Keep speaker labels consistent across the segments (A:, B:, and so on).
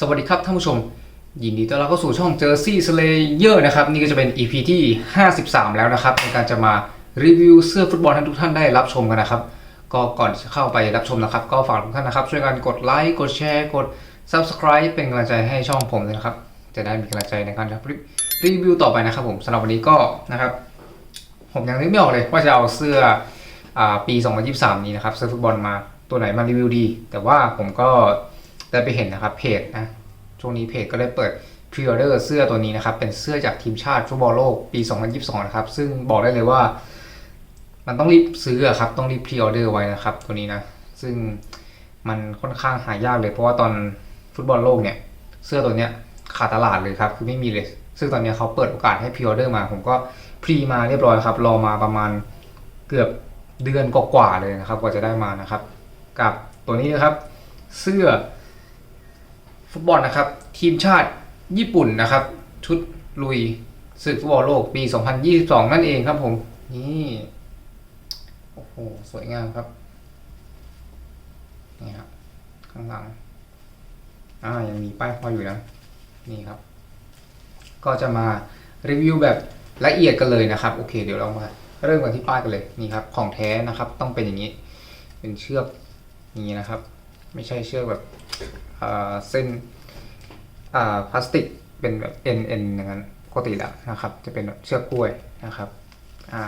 A: สวัสดีครับท่านผู้ชม ยินดีต้อนรับเข้าสู่ช่อง Jersey Slayer นะครับ นี่ก็จะเป็น EP ที่ 53 แล้วนะครับ ในการจะมารีวิวเสื้อฟุตบอลให้ทุกท่านได้รับชมกันนะครับ ก็ก่อนจะเข้าไปรับชมนะครับ ก็ฝากทุกท่านนะครับ ช่วยกันกดไลค์กดแชร์กด Subscribe เป็นกำลังใจให้ช่องผมเลยนะครับ จะได้มีกำลังใจในการรีวิวต่อไปนะครับผมสำหรับวันนี้ก็นะครับ ผมยังนึกไม่ออกเลยว่าจะเอาเสื้ออปี 2023 นี้นะครับเสื้อฟุตบอลมาตัวไหนมารีวิวดี แต่ว่าผมก็ ได้ไปเห็นนะครับเพจนะช่วงนี้เพจก็ได้เปิดพรีออเดอร์เสื้อตัวนี้นะครับ เป็นเสื้อจากทีมชาติฟุตบอลโลกปี 2022 นะครับ ซึ่งบอกได้เลยว่า มันต้องรีบซื้อครับ ต้องรีบพรีออเดอร์ไว้นะครับ ตัวนี้นะ ซึ่งมันค่อนข้างหายากเลย เพราะว่าตอนฟุตบอลโลกเนี่ย เสื้อตัวเนี้ยขาดตลาดเลยครับ คือไม่มีเลย ซึ่งตอนนี้เขาเปิดโอกาสให้พรีออเดอร์มา ผมก็พรีมาเรียบร้อยครับ รอมาประมาณเกือบเดือนกว่าๆเลยนะครับ กว่าจะได้มานะครับ กับตัวนี้นะครับ เสื้อ ฟุตบอลนะครับ ทีมชาติญี่ปุ่นนะครับ ชุดลุยศึกฟุตบอลโลกปี 2022 นั่นเองครับผม นี่โอ้โหสวยงามครับนี่ครับข้างหลังอ่ายังมีป้ายห้อยอยู่นะนี่ครับ ก็จะมารีวิวแบบละเอียดกันเลยนะครับ โอเค เดี๋ยวเรามาเริ่มกันที่ป้ายกันเลยนี่ครับ ของแท้นะครับ ต้องเป็นอย่างนี้ เป็นเชือกนี้นะครับ ไม่ใช่เชือกแบบ เส้นพลาสติกเป็นแบบเอ็นเอ็นอย่างนั้นปกติแล้วนะครับ จะเป็นแบบเชือกกล้วยนะครับอ่า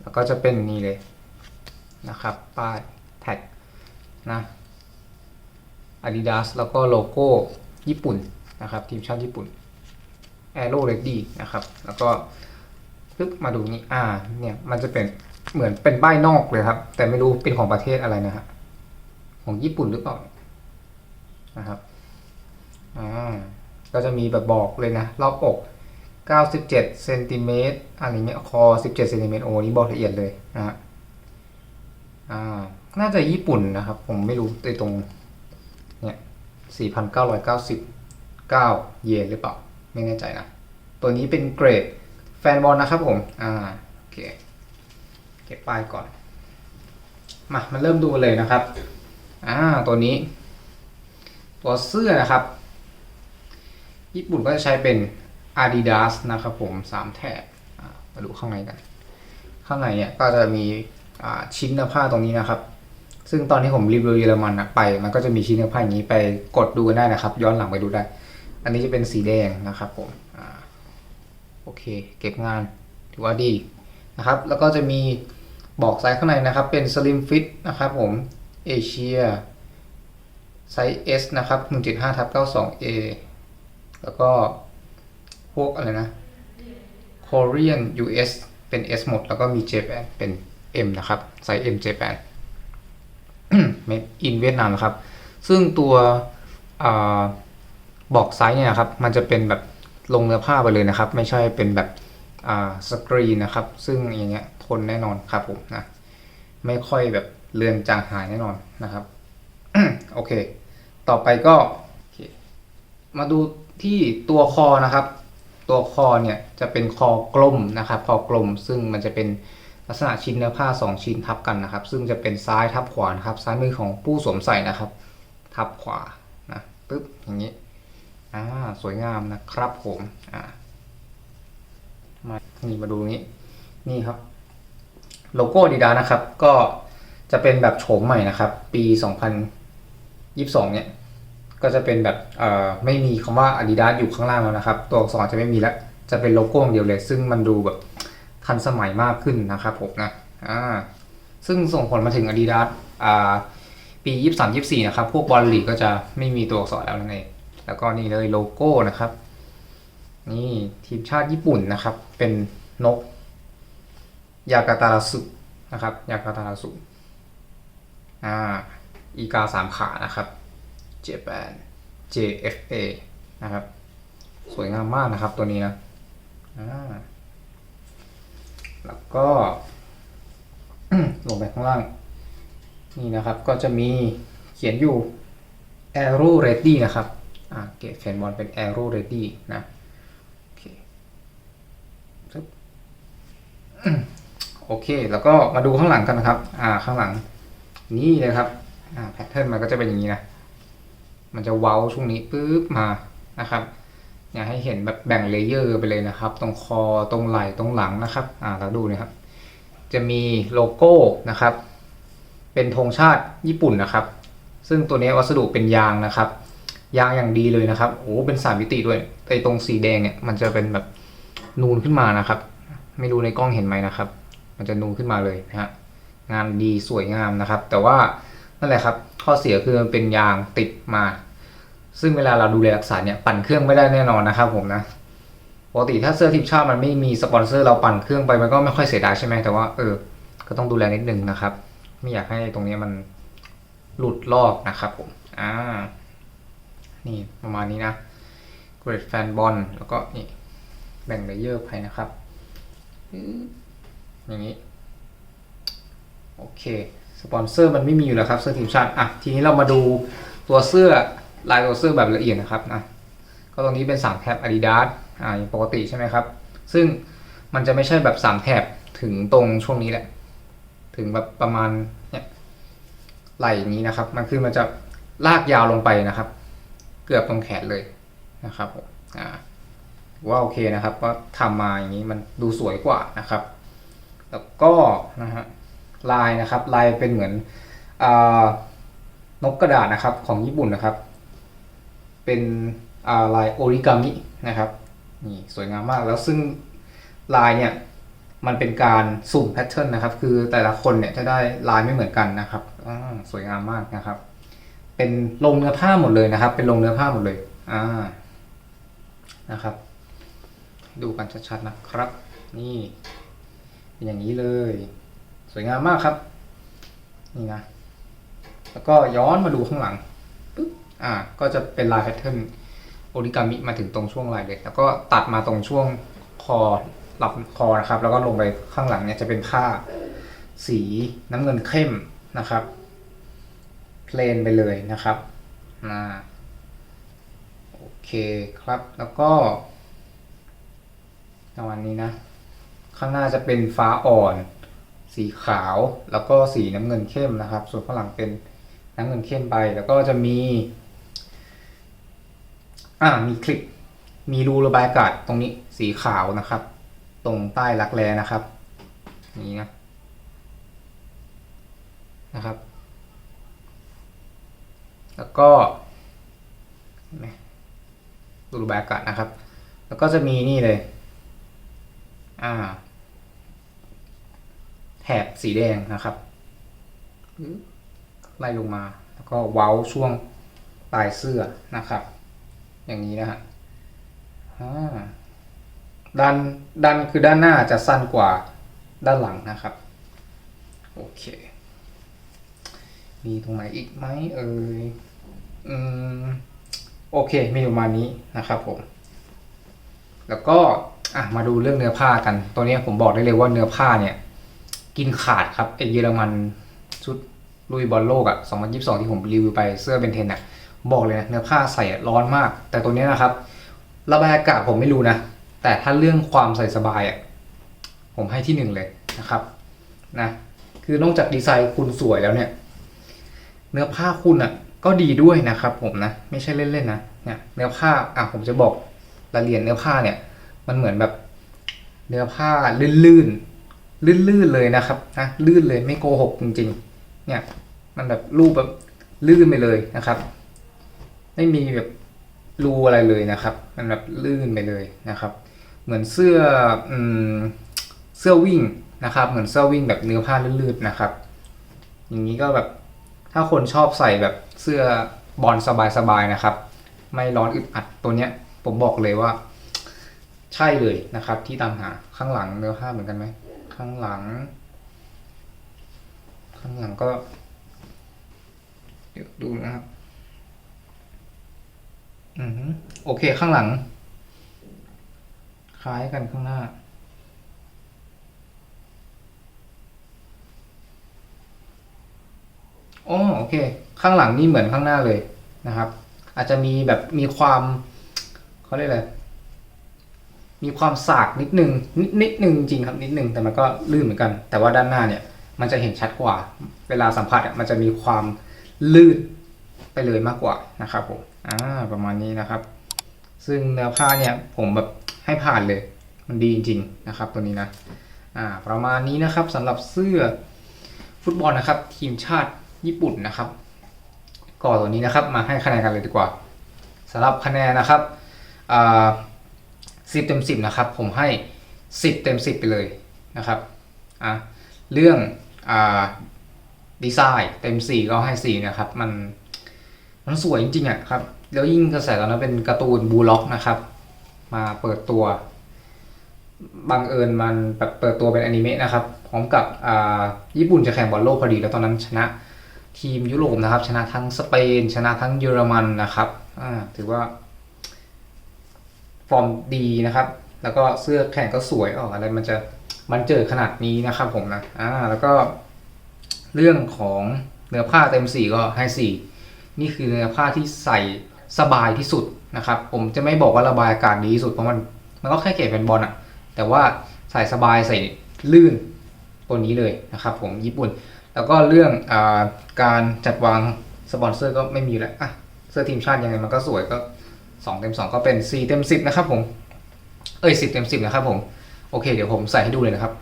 A: แล้วก็จะเป็นนี่เลยนะครับ ป้ายแท็กนะ Adidas แล้วก็โลโก้ญี่ปุ่นนะครับ ทีมชาติญี่ปุ่น Aero Ready นะครับ แล้วก็ปึ๊บมาดูนี่อ่าเนี่ยมันจะเป็นเหมือนเป็นป้ายนอกเลยครับ แต่ไม่รู้เป็นของประเทศอะไรนะฮะของญี่ปุ่นหรือเปล่า นะครับอ่าก็จะมีแบบบอกเลยนะ รอบอก 97เซนติเมตรอะไรเงี้ยคอ 17เซนติเมตรโอ้นี่บอกละเอียดเลยนะฮะอ่าน่าจะญี่ปุ่นนะครับ ผมไม่รู้ในตรงเนี่ย4,999 เยนหรือเปล่า ไม่แน่ใจนะ ตัวนี้เป็นเกรดแฟนบอลนะครับผม อ่าโอเคเก็บป้ายก่อน มา มาเริ่มดูเลยนะครับ อ่า ตัวนี้ ตัวเสื้อนะครับ ญี่ปุ่นก็จะใช้เป็น Adidas นะครับผมสามแถบมาดูข้างในกัน ข้างในเนี่ยก็จะมีชิ้นเนื้อผ้าตรงนี้นะครับ ซึ่งตอนที่ผมรีวิวเยอรมันอะไป มันก็จะมีชิ้นเนื้อผ้าอย่างนี้ไปกดดูกันได้นะครับ ย้อนหลังไปดูได้ อันนี้จะเป็นสีแดงนะครับผมอโอเค เก็บงานถือว่าดีนะครับ แล้วก็จะมีบอกไซส์ข้างในนะครับ เป็น Slim Fit นะครับผมเอเชีย ไซส์ S นะครับ 1.5ทับ 92A แล้วก็พวกอะไรนะ Korean US เป็น S หมด แล้วก็มี Japan เป็น M นะครับ ไซส์ M Japan เมดอินเวียดนามนะครับ ซึ่งตัวอบอกไซส์เนี่ยนะครับ มันจะเป็นแบบลงเนื้อผ้าไปเลยนะครับ ไม่ใช่เป็นแบบสกรีนนะครับ ซึ่งอย่างเงี้ยทนแน่นอนครับผมนะ ไม่ค่อยแบบเลือนจางหายแน่นอนนะครับ โอเค ต่อไปก็มาดูที่ตัวคอนะครับ ตัวคอเนี่ยจะเป็นคอกลมนะครับ คอกลมซึ่งมันจะเป็นลักษณะชิ้นเนื้อผ้า 2 ชิ้นทับกันนะครับ ซึ่งจะเป็นซ้ายทับขวานะครับ ซ้ายมือของผู้สวมใส่นะครับ ทับขวานะปึ๊บอย่างนี้อ่าสวยงามนะครับผมอ่ามานี่มาดูนี้นี่ครับ โลโก้ดีดานะครับ ก็จะเป็นแบบโฉมใหม่นะครับ ปี 2022เนี่ยก็จะเป็นแบบเอ่อไม่มีคำว่า Adidas อยู่ข้างล่างแล้วนะครับ ตัวอักษรจะไม่มีแล้ว จะเป็นโลโก้อย่างเดียวเลย ซึ่งมันดูแบบทันสมัยมากขึ้นนะครับผมนะอ่าซึ่งส่งผลมาถึง Adidas อ่าปี 23 24 นะครับ พวกบอลลีกก็จะไม่มีตัวอักษรแล้วนั่นเอง แล้วก็นี่เลยโลโก้นะครับ นี่ทีมชาติญี่ปุ่นนะครับ เป็นนก ยากาตาราสุนะครับ ยากาตาราสุอ่า อีกาสามขานะครับเจแปน JFA นะครับ สวยงามมากนะครับตัวนี้นะแล้วก็ลงไปข้างล่าง นี่นะครับก็จะมีเขียนอยู่ Aero Ready นะครับอ่าเกตแฟนบอลเป็น Aero Ready นะโอเคโอเค แล้วก็มาดูข้างหลังกันนะครับ อ่า ข้างหลัง นี่เลยครับ แพทเทิร์นมันก็จะเป็นอย่างนี้นะ มันจะเว้าช่วงนี้ปุ๊บมานะครับอยากให้เห็นแบบแบ่งเลเยอร์ไปเลยนะครับ ตรงคอตรงไหล่ตรงหลังนะครับอ่าเราดูนะครับ จะมีโลโก้นะครับ เป็นธงชาติญี่ปุ่นนะครับ ซึ่งตัวนี้วัสดุเป็นยางนะครับ ยางอย่างดีเลยนะครับโอ้เป็นสามมิติด้วยไอ้ตรงสีแดงเนี่ยมันจะเป็นแบบนูนขึ้นมานะครับ ไม่รู้ในกล้องเห็นไหมนะครับ มันจะนูนขึ้นมาเลยนะฮะงานดีสวยงามนะครับ แต่ว่า นั่นแหละครับ ข้อเสียคือมันเป็นยางติดมา ซึ่งเวลาเราดูแลรักษาเนี่ยปั่นเครื่องไม่ได้แน่นอนนะครับผมนะปกติถ้าเสื้อทีมชาติมันไม่มีสปอนเซอร์เราปั่นเครื่องไปมันก็ไม่ค่อยเสียดายใช่ไหมแต่ว่าเออ ก็ต้องดูแลนิดนึงนะครับ ไม่อยากให้ตรงนี้มันหลุดลอกนะครับผมอ่านี่ประมาณนี้นะเกรดแฟนบอลแล้วก็นี่แบ่งเลเยอร์ไปนะครับปึ๊บอย่างนี้ โอเค สปอนเซอร์มันไม่มีอยู่แล้วครับเสื้อทีมชาติอะทีนี้เรามาดูตัวเสื้อลายตัวเสื้อแบบละเอียดนะครับนะก็ตรงนี้เป็น3แถบ Adidas อ่าอย่างปกติใช่ไหมครับ ซึ่งมันจะไม่ใช่แบบ3แถบถึงตรงช่วงนี้แหละ ถึงแบบประมาณเนี่ยไหล่นี้นะครับ มันคือมันจะลากยาวลงไปนะครับ เกือบตรงแขนเลยนะครับผมอ่าว่าโอเคนะครับ ก็ทำมาอย่างนี้มันดูสวยกว่านะครับ แล้วก็นะฮะ ลายนะครับ ลายเป็นเหมือนอนกกระดาษนะครับของญี่ปุ่นนะครับ เป็นาลายโอริกามินะครับนี่สวยงามมากแล้วซึ่งลายเนี่ยมันเป็นการสุ่มแพทเทิร์นนะครับ คือแต่ละคนเนี่ยจะได้ลายไม่เหมือนกันนะครับสวยงามมากนะครับ เป็นลงเนื้อผ้าหมดเลยนะครับ เป็นลงเนื้อผ้าหมดเลยอ่านะครับ ดูกันชัดๆนะครับ นี่เป็นอย่างนี้เลย สวยงามมากครับ นี่นะ แล้วก็ย้อนมาดูข้างหลังปึ๊บอ่า ก็จะเป็นลายแพทเทิร์นโอริกามิมาถึงตรงช่วงลายเลยแล้วก็ตัดมาตรงช่วงคอหลับคอนะครับ แล้วก็ลงไปข้างหลังเนี่ยจะเป็นผ้าสีน้ำเงินเข้มนะครับ เพลนไปเลยนะครับอ่าโอเคครับ แล้วก็ประมาณนี้นะ ข้างหน้าจะเป็นฟ้าอ่อน สีขาวแล้วก็สีน้ำเงินเข้มนะครับ ส่วนข้างหลังเป็นน้ำเงินเข้มไป แล้วก็จะมีอ่ามีคลิปมีรูระบายอากาศตรงนี้สีขาวนะครับ ตรงใต้รักแร้นะครับ นี่นะนะครับ แล้วก็รูระบายอากาศนะครับ แล้วก็จะมีนี่เลย อ่า แถบสีแดงนะครับไล่ลงมา แล้วก็เว้าช่วงปลายเสื้อนะครับ อย่างนี้นะฮะอ่าด้านด้านคือด้านหน้าจะสั้นกว่าด้านหลังนะครับ โอเค มีตรงไหนอีกไหมเอ่ยอืมโอเค มีประมาณนี้นะครับผม แล้วก็อะมาดูเรื่องเนื้อผ้ากัน ตัวนี้ผมบอกได้เลยว่าเนื้อผ้าเนี่ย กินขาดครับไอเยอรมันชุดลุยบอลโลกอะ2022 ที่ผมรีวิวไปเสื้อเบนเทนอะบอกเลยนะเนื้อผ้าใส่อะร้อนมาก แต่ตัวเนี้ยนะครับ ระบายอากาศผมไม่รู้นะ แต่ถ้าเรื่องความใส่สบายอะผมให้ที่หนึ่งเลยนะครับนะคือนอกจากดีไซน์คุณสวยแล้วเนี่ย เนื้อผ้าคุณอะก็ดีด้วยนะครับ ผมนะไม่ใช่เล่นๆนะเนี่ยเนื้อผ้าอะผมจะบอกรายละเอียดเนื้อผ้าเนี่ย มันเหมือนแบบเนื้อผ้าลื่นๆ ลื่นๆเลยนะครับนะลื่นเลยไม่โกหกจริงๆ เนี่ยมันแบบรูปแบบลื่นไปเลยนะครับ ไม่มีแบบรูอะไรเลยนะครับ มันแบบลื่นไปเลยนะครับ เหมือนเสื้ออืมเสื้อวิ่งนะครับ เหมือนเสื้อวิ่งแบบเนื้อผ้าลื่นๆนะครับ อย่างนี้ก็แบบถ้าคนชอบใส่แบบเสื้อบอลสบายๆนะครับ ไม่ร้อนอึดอัดตัวเนี้ย ผมบอกเลยว่า ใช่เลยนะครับ ที่ตามหาข้างหลังเนื้อผ้าเหมือนกันไหม ข้างหลัง ข้างหลังก็เดี๋ยวดูนะครับอือฮึโอเคข้างหลัง คล้ายกันข้างหน้า โอ๋อโอเค ข้างหลังนี่เหมือนข้างหน้าเลยนะครับ อาจจะมีแบบมีความเขาเรียกอะไร มีความสากนิดนึงนิดนิดนึงจริงครับนิดนึงแต่มันก็ลื่นเหมือนกัน แต่ว่าด้านหน้าเนี่ยมันจะเห็นชัดกว่า เวลาสัมผัสอะมันจะมีความลื่นไปเลยมากกว่านะครับผมอ่าประมาณนี้นะครับ ซึ่งเนื้อผ้าเนี่ยผมแบบให้ผ่านเลย มันดีจริงๆนะครับ ตัวนี้นะอ่าประมาณนี้นะครับสำหรับเสื้อฟุตบอลนะครับ ทีมชาติญี่ปุ่นนะครับก็ตัวนี้นะครับ มาให้คะแนนกันเลยดีกว่าสำหรับคะแนนนะครับอ่า สิบเต็มสิบนะครับ ผมให้สิบเต็มสิบไปเลยนะครับอะเรื่องอ่าดีไซน์เต็มสี่ก็ให้สี่นะครับ มันมันสวยจริงๆอะครับ แล้วยิ่งกระแสตอนนั้นเป็นการ์ตูนบูล็อกนะครับ มาเปิดตัวบังเอิญมันแบบเปิดตัวเป็นอนิเมะนะครับพร้อมกับอ่าญี่ปุ่นจะแข่งบอลโลกพอดีแล้วตอนนั้นชนะทีมยุโรปนะครับ ชนะทั้งสเปน ชนะทั้งเยอรมันนะครับอ่าถือว่า ฟอร์มดีนะครับ แล้วก็เสื้อแข่งก็สวยออกอะไรมันจะมันเจอขนาดนี้นะครับผมนะอ่าแล้วก็เรื่องของเนื้อผ้าเต็มสีก็ให้สี่นี่คือเนื้อผ้าที่ใส่สบายที่สุดนะครับ ผมจะไม่บอกว่าระบายอากาศดีที่สุดเพราะมันมันก็แค่เก็บเป็นบอลอะแต่ว่าใส่สบายใส่ลื่นตัวนี้เลยนะครับ ผมญี่ปุ่น แล้วก็เรื่องอการจัดวางสปอนเซอร์ก็ไม่มีแล้วอะเสื้อทีมชาติยังไงมันก็สวยก็ สองเต็มสองก็เป็นสี่เต็มสิบนะครับผม เอ้ยสิบเต็มสิบนะครับผม โอเค เดี๋ยวผมใส่ให้ดูเลยนะครับ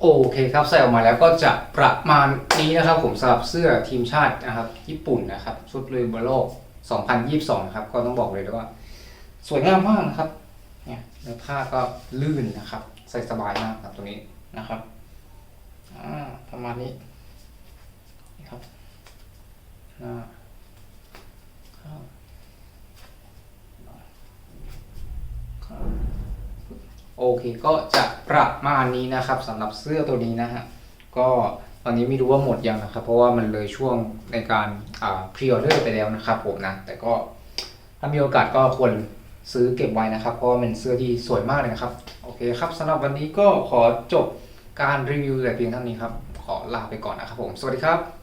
A: โอเคครับ ใส่ออกมาแล้วก็จะประมาณนี้นะครับผมสำหรับเสื้อทีมชาตินะครับ ญี่ปุ่นนะครับ ชุดลุยบอลโลก 2022 นะครับ ก็ต้องบอกเลยว่า สวยงามมากนะครับ เนี่ยเนื้อผ้าก็ลื่นนะครับ ใส่สบายมากครับตรงนี้นะครับอ่าประมาณนี้นะครับหน้าข้างข้าง โอเคก็จะประมาณนี้นะครับสำหรับเสื้อตัวนี้นะฮะก็ตอนนี้ไม่รู้ว่าหมดยังนะครับ เพราะว่ามันเลยช่วงในการพรีออเดอร์ไปแล้วนะครับผมนะแต่ก็ถ้ามีโอกาสก็ควรซื้อเก็บไว้นะครับ เพราะว่าเป็นเสื้อที่สวยมากเลยนะครับ โอเคครับสำหรับวันนี้ก็ขอจบการรีวิวแต่เพียงเท่านี้ครับ ขอลาไปก่อนนะครับผม สวัสดีครับ